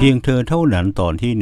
เพียงเธอเท่านั้นตอนที่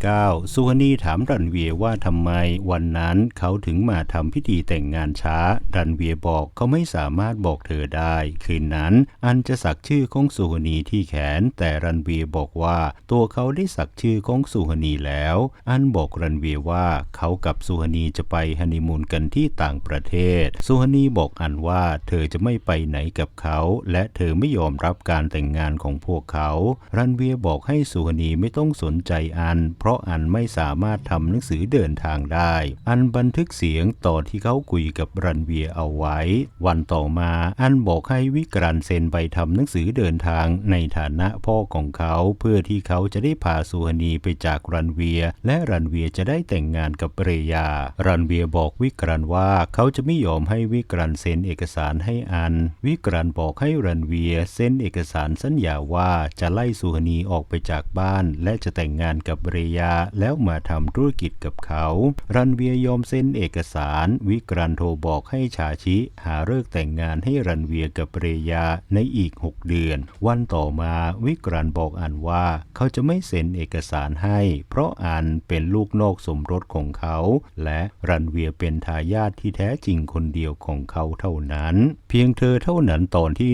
109 สุวนีถามรันเวียว่าทำไมวันนั้นเขาถึงมาทำพิธีแต่งงานช้า รันเวียบอกเขาไม่สามารถบอกเธอได้ คืนนั้น อันจะสักชื่อของสุวนีที่แขน แต่รันเวียบอกว่า ตัวเขาได้สักชื่อของสุวนีแล้ว อันบอกรันเวียว่าเขากับสุวนีจะไปฮันนีมูนกันที่ต่างประเทศ สุวนีบอกอันว่าเธอจะไม่ไปไหนกับเขา และเธอไม่ยอมรับการแต่งงานของพวกเขา รันเวียบอกให้สุวนีไม่ต้องสนใจอัน เพราะอันไม่สามารถทำหนังสือเดินทางได้ อันบันทึกเสียงตอนที่เขาคุยกับรันเวียเอาไว้ วันต่อมาอันบอกให้วิกรันเซ็นใบทำหนังสือเดินทางในฐานะพ่อของเขาเพื่อที่เขาจะได้พาสุวนีไปจากรันเวีย และรันเวียจะได้แต่งงานกับเรยา รันเวียบอกวิกรันว่าเขาจะไม่ยอมให้วิกรันเซ็นเอกสารให้อัน วิกรันบอกให้รันเวียเซ็นเอกสารสัญญาว่าจะไล่สุวนีออกไปจากบ้านและจะแต่งงานกับเรยาแล้วมาทำธุรกิจกับเขา รันเวียยอมเซ็นเอกสาร วิกรันโทรบอกให้ชาชิ หาเลิกแต่งงานให้รันเวียกับเรยาในอีก 6 เดือน วันต่อมาวิกรันบอกอันว่าเขาจะไม่เซ็นเอกสารให้ เพราะอันเป็นลูกนอกสมรสของเขา และรันเวียเป็นทายาทที่แท้จริงคนเดียวของเขาเท่านั้น เพียงเธอเท่านั้นตอนที่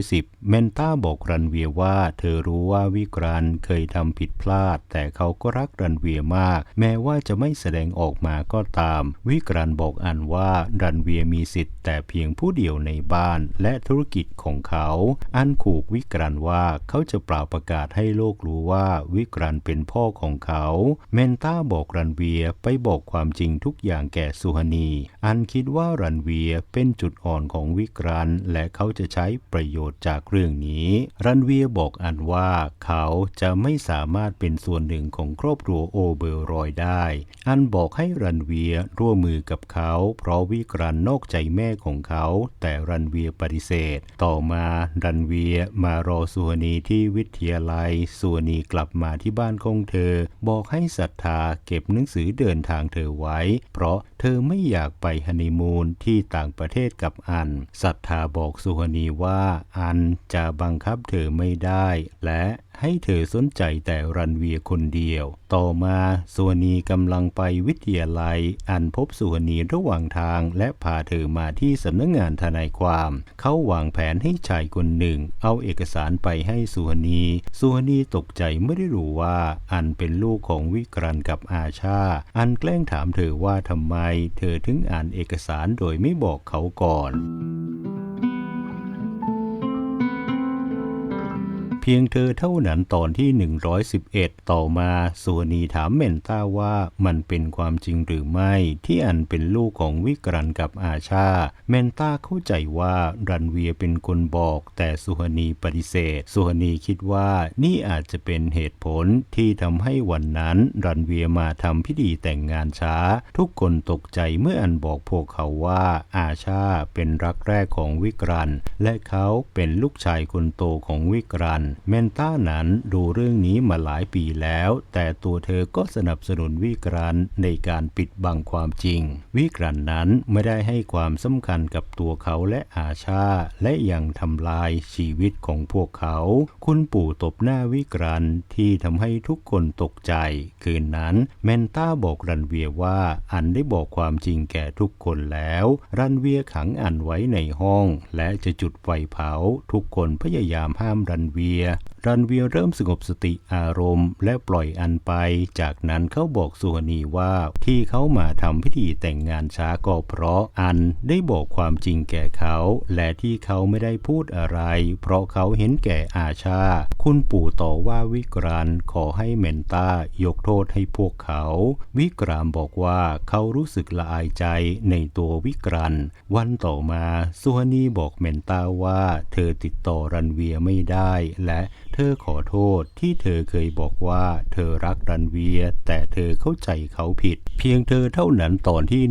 110 เมนต้าบอกรันเวียว่าเธอรู้ว่าวิกรันเคยทำผิดพลาด แต่เขาก็รักรันเวียมาก แม้ว่าจะไม่แสดงออกมาก็ตาม วิกรันบอกอันว่ารันเวียมีสิทธิ์แต่เพียงผู้เดียวในบ้านและธุรกิจของเขา อันขู่วิกรันว่าเขาจะเปล่าประกาศให้โลกรู้ว่าวิกรันเป็นพ่อของเขา เมนต้าบอกรันเวียไปบอกความจริงทุกอย่างแก่สุฮนี อันคิดว่ารันเวียเป็นจุดอ่อนของวิกรัน และเขาจะใช้ประโยชน์จากเรื่องนี้ รันเวียบอกอันว่าเขาจะไม่ไม่สามารถเป็นส่วนหนึ่งของครอบครัวโอเบอร์รอยได้ อันบอกให้รันเวียร่วมมือกับเขา เพราะวิกรันนอกใจแม่ของเขา แต่รันเวียปฏิเสธ ต่อมารันเวียมารอสุวนีที่วิทยาลัยสุวนีกลับมาที่บ้านของเธอ บอกให้ศรัทธาเก็บหนังสือเดินทางเธอไว้ เพราะเธอไม่อยากไปฮันนีมูนที่ต่างประเทศกับอันศรัทธาบอกสุวนีว่าอันจะบังคับเธอไม่ได้และ ให้เธอสนใจแต่รันเวียคนเดียว ต่อมาสุวนีกำลังไปวิทยาลัย อันพบสุวนีระหว่างทางและพาเธอมาที่สำนักงงานทนายความ เขาวางแผนให้ชายคนหนึ่ง เอาเอกสารไปให้สุวนีสุวนีตกใจไม่ได้รู้ว่า อันเป็นลูกของวิกรันกับอาชา อันแกล้งถามเธอว่าทำไม เธอถึงอ่านเอกสารโดยไม่บอกเขาก่อน เพียงเธอเท่านั้นตอนที่ 111 ต่อมาสุวนีถามเมนต้าว่ามันเป็นความจริงหรือไม่ ที่อันเป็นลูกของวิกรันกับอาชา เมนต้าเข้าใจว่ารันเวียเป็นคนบอก แต่สุวนีปฏิเสธ สุวนีคิดว่านี่อาจจะเป็นเหตุผลที่ทำให้วันนั้นรันเวียมาทำพิธีแต่งงานช้า ทุกคนตกใจเมื่ออันบอกพวกเขาว่าอาชาเป็นรักแรกของวิกรัน และเขาเป็นลูกชายคนโตของวิกรันเมนต้านั้นดูเรื่องนี้มาหลายปีแล้ว แต่ตัวเธอก็สนับสนุนวิกรันในการปิดบังความจริง วิกรันนั้นไม่ได้ให้ความสำคัญกับตัวเขาและอาชา และยังทำลายชีวิตของพวกเขา คุณปู่ตบหน้าวิกรันที่ทำให้ทุกคนตกใจ คืนนั้นเมนต้าบอกรันเวียว่าอันได้บอกความจริงแก่ทุกคนแล้ว รันเวียขังอันไว้ในห้อง และจะจุดไฟเผา ทุกคนพยายามห้ามรันเวีย รันเวียเริ่มสงบสติอารมณ์ และปล่อยอันไป จากนั้นเขาบอกสุวนีว่าที่เขามาทำพิธีแต่งงานช้าก็เพราะอันได้บอกความจริงแก่เขา และที่เขาไม่ได้พูดอะไร เพราะเขาเห็นแก่อาชา คุณปู่ต่อว่าวิกรันขอให้เมนตายกโทษให้พวกเขา วิกรามบอกว่าเขารู้สึกละอายใจในตัววิกรัน วันต่อมาสุวนีบอกเมนตาว่า เธอติดต่อรันเวียไม่ได้และเธอขอโทษที่เธอเคยบอกว่าเธอรักรันเวีย แต่เธอเข้าใจเขาผิด เพียงเธอเท่านั้นตอนที่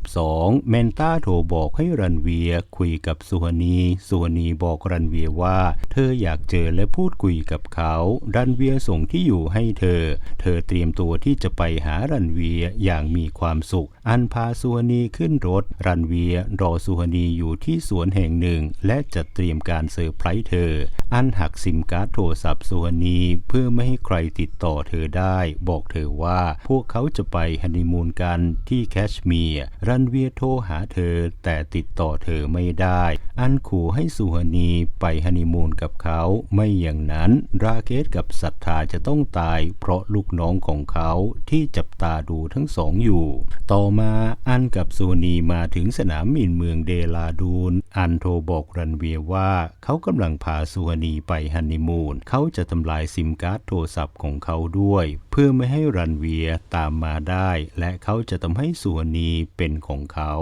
112 เมนต้าโทรบอกให้รันเวียคุยกับสุวนีสุวนีบอกรันเวียว่า เธออยากเจอและพูดคุยกับเขา รันเวียส่งที่อยู่ให้เธอ เธอเตรียมตัวที่จะไปหารันเวียอย่างมีความสุข อันพาสุวนีขึ้นรถ รันเวียรอสุวนีอยู่ที่สวนแห่งหนึ่ง และจัดเตรียมการเซอร์ไพรส์เธอ อันหักซิมการ์ดโทรศัพท์สุวรรณีเพื่อไม่ให้ใครติดต่อเธอได้ บอกเธอว่าพวกเขาจะไปฮันนีมูนกันที่แคชเมียร์รันเวียโทรหาเธอแต่ติดต่อเธอไม่ได้ อันขู่ให้สุวรรณีไปฮันนีมูนกับเขา ไม่อย่างนั้นราเคสกับศรัทธาจะต้องตาย เพราะลูกน้องของเขาที่จับตาดูทั้งสองอยู่ ต่อมาอันกับสุวรรณีมาถึงสนามบินเมืองเดลาดูน อันโทรบอกรันเวียว่าเขากำลังพาสุวรรณีไปฮันนีมูนเขาจะทำลายซิมการ์ดโทรศัพท์ของเขาด้วย เพื่อไม่ให้รันเวียตามมาได้ และเขาจะทำให้สุวรรณีเป็นของเขา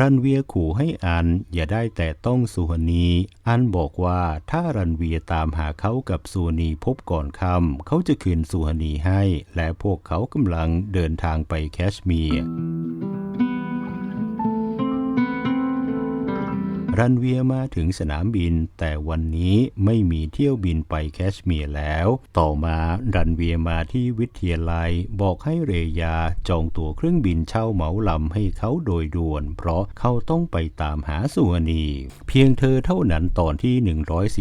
รันเวียขู่ให้อันอย่าได้แต่ต้องสุวรรณีอันบอกว่าถ้ารันเวียตามหาเขากับสุวรรณีพบก่อนค่ำเขาจะคืนสุวรรณีให้ และพวกเขากำลังเดินทางไปแคชเมียร์ รันเวียมาถึงสนามบิน แต่วันนี้ไม่มีเที่ยวบินไปแคชเมียร์แล้ว ต่อมารันเวียมาที่วิทยาลัย บอกให้เรยาจองตั๋วเครื่องบินเช่าเหมาลำให้เขาโดยด่วน เพราะเขาต้องไปตามหาสุวรรณีเพียงเธอเท่านั้นตอนที่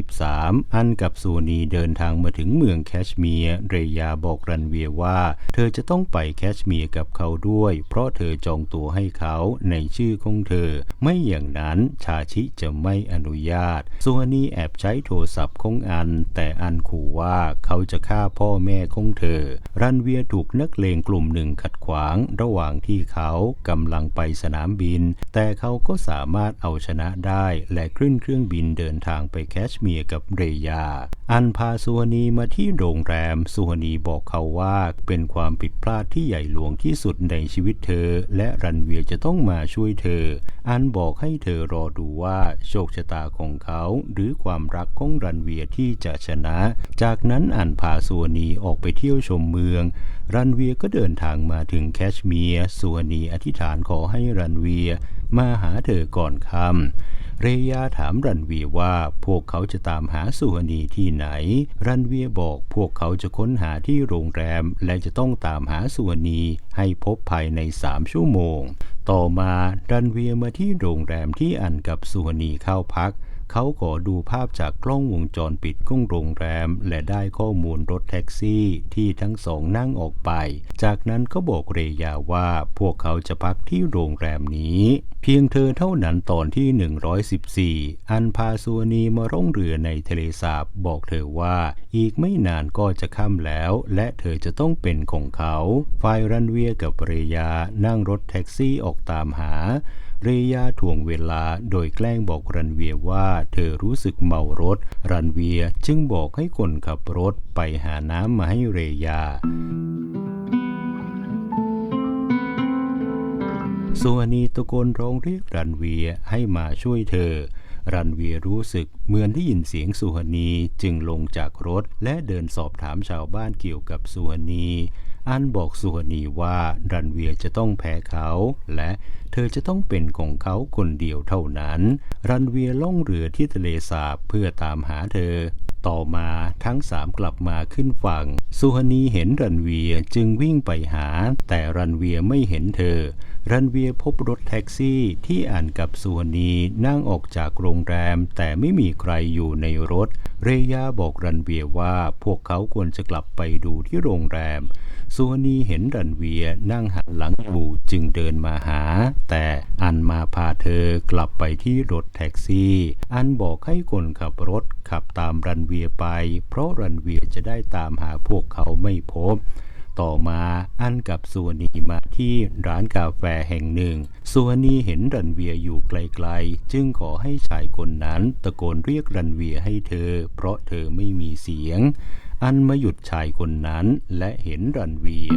113 อันกับสุวรรณีเดินทางมาถึงเมืองแคชเมียร์ เรยาบอกรันเวียว่า เธอจะต้องไปแคชเมียร์กับเขาด้วย เพราะเธอจองตั๋วให้เขาในชื่อของเธอ ไม่อย่างนั้นชาชิจะไม่อนุญาตสุวรรณีแอบใช้โทรศัพท์ของอัน แต่อันขู่ว่าเขาจะฆ่าพ่อแม่ของเธอ รันเวียถูกนักเลงกลุ่มหนึ่งขัดขวางระหว่างที่เขากำลังไปสนามบิน แต่เขาก็สามารถเอาชนะได้และขึ้นเครื่องบินเดินทางไปแคชเมียร์กับเรยา อันพาสุวรรณีมาที่โรงแรมสุวรรณีบอกเขาว่าเป็นความผิดพลาดที่ใหญ่หลวงที่สุดในชีวิตเธอ และรันเวียจะต้องมาช่วยเธอ อันบอกให้เธอรอดูว่าโชคชะตาของเขาหรือความรักของรันเวียที่จะชนะ จากนั้นอันพาสุวรรณีออกไปเที่ยวชมเมือง รันเวียก็เดินทางมาถึงแคชเมียร์สุวรรณีอธิษฐานขอให้รันเวียมาหาเธอก่อนค่ำเรยาถามรันเวียว่าพวกเขาจะตามหาสุวรรณีที่ไหน รันเวียบอกพวกเขาจะค้นหาที่โรงแรม และจะต้องตามหาสุวรรณีให้พบภายในสามชั่วโมง ต่อมารันเวียมาที่โรงแรมที่อันกับสุวรรณีเข้าพัก เขาขอดูภาพจากกล้องวงจรปิดของโรงแรม และได้ข้อมูลรถแท็กซี่ที่ทั้งสองนั่งออกไป จากนั้นก็บอกเรยาว่าพวกเขาจะพักที่โรงแรมนี้ เพียงเธอเท่านั้นตอนที่ 114 อันพาสุวรรณีมาร่องเรือในทะเลสาบบอกเธอว่า อีกไม่นานก็จะค่ำแล้ว และเธอจะต้องเป็นของเขาฝ่ายรันเวียกับเรยานั่งรถแท็กซี่ออกตามหา เรยาถ่วงเวลาโดยแกล้งบอกรันเวียว่าเธอรู้สึกเมารถ รันเวียจึงบอกให้คนขับรถไปหาน้ำมาให้เรยาสุวรรณีตะโกนร้องเรียกรันเวียให้มาช่วยเธอ รันเวียรู้สึกเหมือนได้ยินเสียงสุวรรณีจึงลงจากรถและเดินสอบถามชาวบ้านเกี่ยวกับสุวรรณี อันบอกสุวรรณีว่ารันเวียจะต้องแพ้เขา และเธอจะต้องเป็นของเขาคนเดียวเท่านั้น รันเวียล่องเรือที่ทะเลสาบเพื่อตามหาเธอ ต่อมาทั้งสามกลับมาขึ้นฝั่ง สุฮนีเห็นรันเวียจึงวิ่งไปหา แต่รันเวียไม่เห็นเธอ รันเวียพบรถแท็กซี่ที่อ่านกับสุฮนีนั่งออกจากโรงแรม แต่ไม่มีใครอยู่ในรถ เรยาบอกรันเวียว่าพวกเขาควรจะกลับไปดูที่โรงแรม สุฮนีเห็นรันเวียนั่งหันหลังอยู่จึงเดินมาหา แต่อันมาพาเธอกลับไปที่รถแท็กซี่ อันบอกให้คนขับรถขับตามรันเวียไป เพราะรันเวียจะได้ตามหาพวกเขาไม่พบต่อมาอันกับสุวรรณีมาที่ร้านกาแฟแห่งหนึ่งสุวรรณีเห็นรันเวียอยู่ไกลๆ จึงขอให้ชายคนนั้นตะโกนเรียกรันเวียให้เธอ เพราะเธอไม่มีเสียง อันมาหยุดชายคนนั้นและเห็นรันเวีย